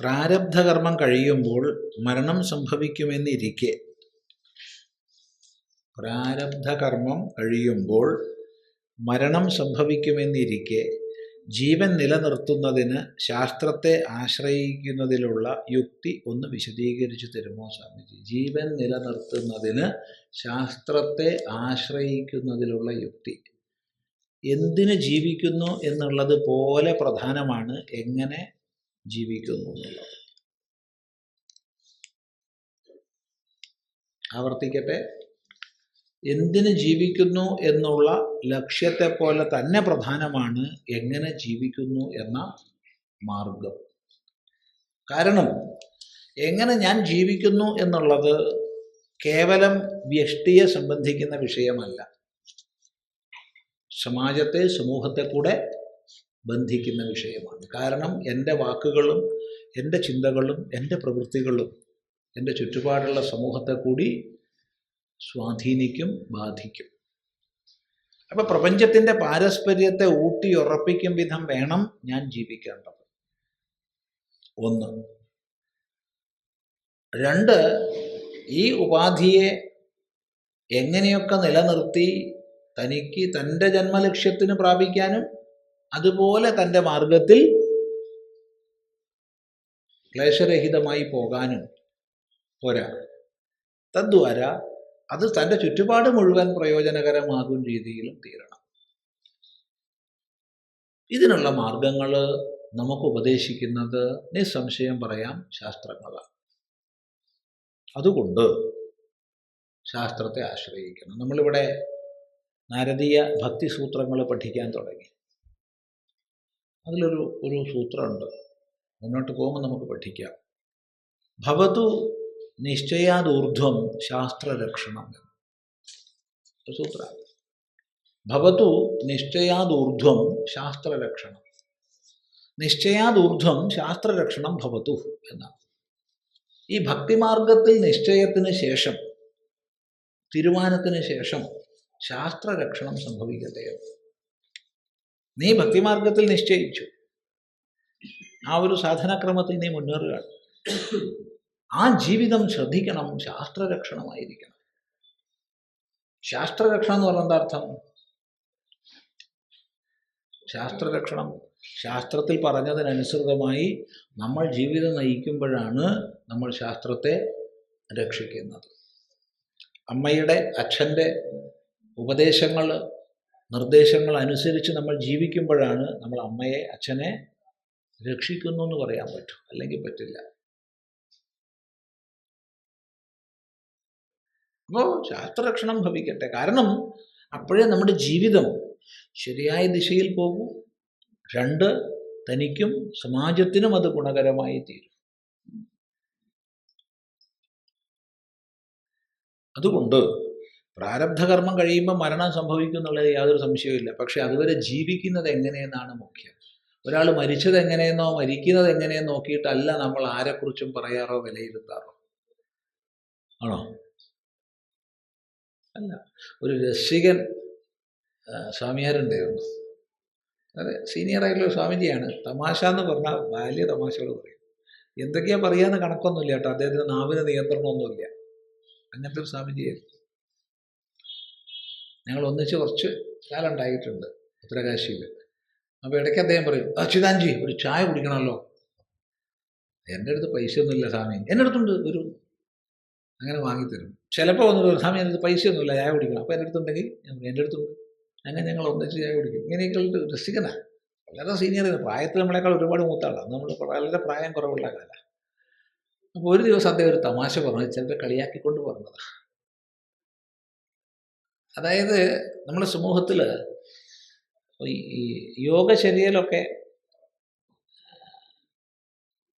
പ്രാരബ്ധകർമ്മം കഴിയുമ്പോൾ മരണം സംഭവിക്കുമെന്നിരിക്കെ. പ്രാരബ്ധകർമ്മം കഴിയുമ്പോൾ മരണം സംഭവിക്കുമെന്നിരിക്കെ. ജീവൻ നിലനിർത്തുന്നതിന് ശാസ്ത്രത്തെ ആശ്രയിക്കുന്നതിലുള്ള യുക്തി ഒന്ന് വിശദീകരിച്ചു തരുമോ സ്വാമിജി? ജീവൻ നിലനിർത്തുന്നതിന് ശാസ്ത്രത്തെ ആശ്രയിക്കുന്നതിലുള്ള യുക്തി. എന്തിന് ജീവിക്കുന്നു എന്നുള്ളത് പോലെ പ്രധാനമാണ് എങ്ങനെ ജീവിക്കുന്നു എന്നുള്ളത്. ആവർത്തിക്കട്ടെ. എന്തിന് ജീവിക്കുന്നു എന്നുള്ള ലക്ഷ്യത്തെ പോലെ തന്നെ പ്രധാനമാണ് എങ്ങനെ ജീവിക്കുന്നു എന്ന മാർഗം. കാരണം എങ്ങനെ ഞാൻ ജീവിക്കുന്നു എന്നുള്ളത് കേവലം വ്യഷ്ടിയെ സംബന്ധിക്കുന്ന വിഷയമല്ല. സമാജത്തെ സമൂഹത്തെ കൂടെ ബന്ധിക്കുന്ന വിഷയമാണ്. കാരണം എന്റെ വാക്കുകളും എന്റെ ചിന്തകളും എന്റെ പ്രവൃത്തികളും എന്റെ ചുറ്റുപാടുള്ള സമൂഹത്തെ കൂടി സ്വാധീനിക്കും ബാധിക്കും. അപ്പൊ പ്രപഞ്ചത്തിന്റെ പാരസ്പര്യത്തെ ഊട്ടിയുറപ്പിക്കും വിധം വേണം ഞാൻ ജീവിക്കേണ്ടത്. ഒന്ന്. രണ്ട് ഈ ഉപാധിയെ എങ്ങനെയൊക്കെ നിലനിർത്തി തനിക്ക് തന്റെ ജന്മലക്ഷ്യത്തിന് പ്രാപിക്കാനും അതുപോലെ തന്റെ മാർഗത്തിൽ ക്ലേശരഹിതമായി പോകാനും പോരാ. തദ്വാര അത് തന്റെ ചുറ്റുപാട് മുഴുവൻ പ്രയോജനകരമാകും രീതിയിലും തീരണം. ഇതിനുള്ള മാർഗങ്ങൾ നമുക്ക് ഉപദേശിക്കുന്നത് നിസ്സംശയം പറയാം ശാസ്ത്രങ്ങളാണ്. അതുകൊണ്ട് ശാസ്ത്രത്തെ ആശ്രയിക്കണം. നമ്മളിവിടെ നാരദീയ ഭക്തിസൂത്രങ്ങൾ പഠിക്കാൻ തുടങ്ങി. അതിലൊരു ഒരു സൂത്രമുണ്ട്. മുന്നോട്ട് പോകുമ്പോൾ നമുക്ക് പഠിക്കാം. ഭവതു നിശ്ചയാദൂർധ്വം ശാസ്ത്രരക്ഷണം. സൂത്ര ഭവതു നിശ്ചയാദൂർധ്വം ശാസ്ത്രരക്ഷണം. നിശ്ചയാദൂർധ്വം ശാസ്ത്രരക്ഷണം ഭവതു എന്നാണ്. ഈ ഭക്തിമാർഗത്തിൽ നിശ്ചയത്തിന് ശേഷം തീരുമാനത്തിന് ശേഷം ശാസ്ത്രരക്ഷണം സംഭവിക്കട്ടെ നീ ഭക്തിമാർഗത്തിൽ നിശ്ചയിച്ചു. ആ ഒരു സാധനാക്രമത്തിൽ നീ മുന്നേറുകയാണ്. ആ ജീവിതം ശ്രദ്ധിക്കണം ശാസ്ത്രരക്ഷണമായിരിക്കണം. ശാസ്ത്രരക്ഷണം എന്ന് പറഞ്ഞ എന്താർത്ഥം ശാസ്ത്രരക്ഷണം. ശാസ്ത്രത്തിൽ പറഞ്ഞതിനനുസൃതമായി നമ്മൾ ജീവിതം നയിക്കുമ്പോഴാണ് നമ്മൾ ശാസ്ത്രത്തെ രക്ഷിക്കുന്നത്. അമ്മയുടെ അച്ഛന്റെ ഉപദേശങ്ങൾ നിർദ്ദേശങ്ങൾ അനുസരിച്ച് നമ്മൾ ജീവിക്കുമ്പോഴാണ് നമ്മൾ അമ്മയെ അച്ഛനെ രക്ഷിക്കുന്നു എന്ന് പറയാൻ പറ്റും. അല്ലെങ്കിൽ പറ്റില്ല. അപ്പോൾ ശാസ്ത്രരക്ഷണം ഭവിക്കട്ടെ. കാരണം അപ്പോഴേ നമ്മുടെ ജീവിതം ശരിയായ ദിശയിൽ പോകും. രണ്ട് തനിക്കും സമാജത്തിനും അത് ഗുണകരമായി തീരും. അതുകൊണ്ട് പ്രാരബ്ധകർമ്മം കഴിയുമ്പോൾ മരണം സംഭവിക്കും എന്നുള്ളത് യാതൊരു സംശയവുമില്ല പക്ഷെ അതുവരെ ജീവിക്കുന്നത് എങ്ങനെയെന്നാണ് മുഖ്യം. ഒരാൾ മരിച്ചത് എങ്ങനെയെന്നോ മരിക്കുന്നത് എങ്ങനെയെന്നോ നോക്കിയിട്ടല്ല നമ്മൾ ആരെക്കുറിച്ചും പറയാറോ വിലയിരുത്താറോ? ആണോ? അല്ല ഒരു രസികൻ സ്വാമിയാരുണ്ടായിരുന്നു. അതെ സീനിയറായിട്ടുള്ള സ്വാമിജിയാണ്. തമാശ എന്ന് പറഞ്ഞാൽ വലിയ തമാശകൾ പറയും. എന്തൊക്കെയാ പറയാന്ന് കണക്കൊന്നുമില്ല കേട്ടോ. അദ്ദേഹത്തിന് നാവിന് നിയന്ത്രണമൊന്നുമില്ല. അങ്ങനത്തെ ഒരു സ്വാമിജിയായിരുന്നു. ഞങ്ങൾ ഒന്നിച്ച് കുറച്ച് കാലം ഉണ്ടായിട്ടുണ്ട് ഉത്തരകാശിയിൽ അപ്പോൾ ഇടയ്ക്ക് അദ്ദേഹം പറയും അച്യുതാൻജി ഒരു ചായ കുടിക്കണമല്ലോ. എന്റെ അടുത്ത് പൈസ ഒന്നുമില്ല സ്വാമി. എന്റെ അടുത്തുണ്ട് ഒരു അങ്ങനെ വാങ്ങിത്തരും. ചിലപ്പോൾ ഒന്ന് ഒരു സ്വാമി എന്റെ പൈസയൊന്നുമില്ല ചായ കുടിക്കണം. അപ്പോൾ എന്റെ അടുത്തുണ്ടെങ്കിൽ ഞാൻ എന്റെ അടുത്തുണ്ട്. അങ്ങനെ ഞങ്ങൾ ഒന്നിച്ച് ചായ കുടിക്കും. ഇങ്ങനെയൊക്കെ രസികനാണ് വളരെ സീനിയർ പ്രായത്തിൽ നമ്മളെക്കാൾ ഒരുപാട് മൂത്താളാണ് നമ്മൾ വളരെ പ്രായം കുറവുള്ള കാലമാണ് അപ്പോൾ ഒരു ദിവസം അദ്ദേഹം ഒരു തമാശ പറഞ്ഞു. ചിലരെ കളിയാക്കിക്കൊണ്ട് പറഞ്ഞതാണ് അതായത് നമ്മുടെ സമൂഹത്തിൽ ഈ യോഗചര്യയിലൊക്കെ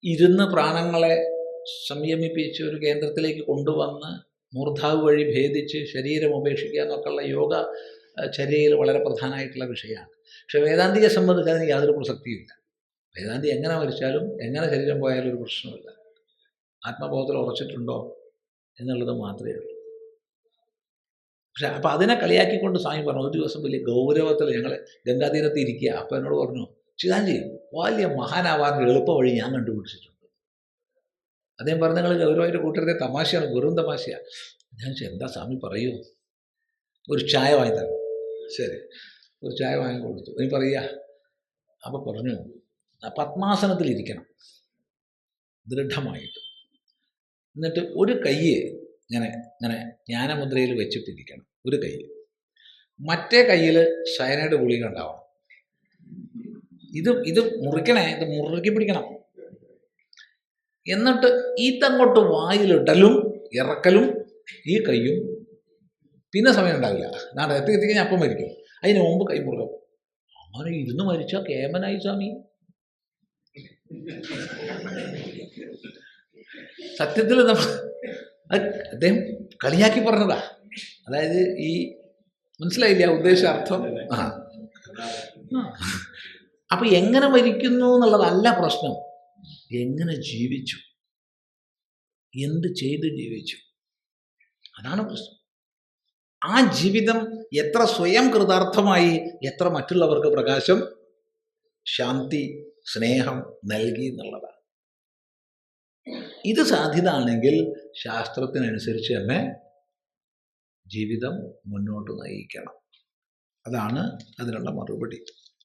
ഇരുന്ന് പ്രാണങ്ങളെ സംയമിപ്പിച്ച് ഒരു കേന്ദ്രത്തിലേക്ക് കൊണ്ടുവന്ന് മൂർധാവ് വഴി ഭേദിച്ച് ശരീരം ഉപേക്ഷിക്കുക എന്നൊക്കെയുള്ള യോഗ ചര്യയിൽ വളരെ പ്രധാനമായിട്ടുള്ള വിഷയമാണ്. പക്ഷെ വേദാന്തിയെ സംബന്ധിച്ച് അതിന് യാതൊരു പ്രസക്തിയുമില്ല. വേദാന്തി എങ്ങനെ മരിച്ചാലും എങ്ങനെ ശരീരം പോയാലും ഒരു പ്രശ്നമില്ല ആത്മബോധത്തിൽ ഉറച്ചിട്ടുണ്ടോ എന്നുള്ളത് മാത്രമേ ഉള്ളൂ. പക്ഷെ അപ്പം അതിനെ കളിയാക്കിക്കൊണ്ട് സ്വാമി പറഞ്ഞു ഒരു ദിവസം വലിയ ഗൗരവത്തിൽ ഞങ്ങൾ ഗംഗാതീരത്ത് ഇരിക്കുക. അപ്പം എന്നോട് പറഞ്ഞു ചിതാഞ്ചി വലിയ മഹാനാവാറിന്റെ എളുപ്പ വഴി ഞാൻ കണ്ടുപിടിച്ചിട്ടുണ്ട്. അദ്ദേഹം പറഞ്ഞ നിങ്ങൾ ഗൗരവമായിട്ട് കൂട്ടരുത് തമാശയാണ് വെറും തമാശയാണ് ഞാൻ എന്താ സ്വാമി പറയൂ? ഒരു ചായ വാങ്ങി ശരി. ഒരു ചായ വാങ്ങി കൊടുത്തു. ഇനി പറയുക. അപ്പം പറഞ്ഞു "ആ പത്മാസനത്തിലിരിക്കണം ദൃഢമായിട്ട്. എന്നിട്ട് ഒരു കയ്യെ ഇങ്ങനെ ഇങ്ങനെ ജ്ഞാനമുദ്രയിൽ വെച്ചിട്ടിരിക്കണം. ഒരു കൈ മറ്റേ കയ്യിൽ ശയനയുടെ ഗുളിക ഉണ്ടാവണം. ഇത് ഇത് മുറിക്കണേ ഇത് മുറുക്കി പിടിക്കണം. എന്നിട്ട് ഈത്തങ്ങോട്ട് വായിലിടലും ഇറക്കലും ഈ കൈയും. പിന്നെ സമയം ഉണ്ടാവില്ല. നാട് എത്തി എത്തിക്കഴിഞ്ഞാൽ അപ്പം മരിക്കും. അതിന് മുമ്പ് കൈ മുറുകം അങ്ങനെ ഇരുന്ന് മരിച്ച കേമനായി സ്വാമി. സത്യത്തിൽ നമ്മൾ അദ്ദേഹം കളിയാക്കി പറഞ്ഞതാ. അതായത് ഈ മനസ്സിലായില്ല ഉദ്ദേശ അർത്ഥം ആ. അപ്പൊ എങ്ങനെ മരിക്കുന്നു എന്നുള്ളതല്ല പ്രശ്നം. എങ്ങനെ ജീവിച്ചു? എന്ത് ചെയ്ത് ജീവിച്ചു? അതാണ് പ്രശ്നം. ആ ജീവിതം എത്ര സ്വയം കൃതാർത്ഥമായി എത്ര മറ്റുള്ളവർക്ക് പ്രകാശം ശാന്തി സ്നേഹം നൽകി എന്നുള്ളതാണ്. ഇത് സാധ്യതയാണെങ്കിൽ ശാസ്ത്രത്തിനനുസരിച്ച് തന്നെ ജീവിതം മുന്നോട്ട് നയിക്കണം. അതാണ് അതിനുള്ള മറുപടി.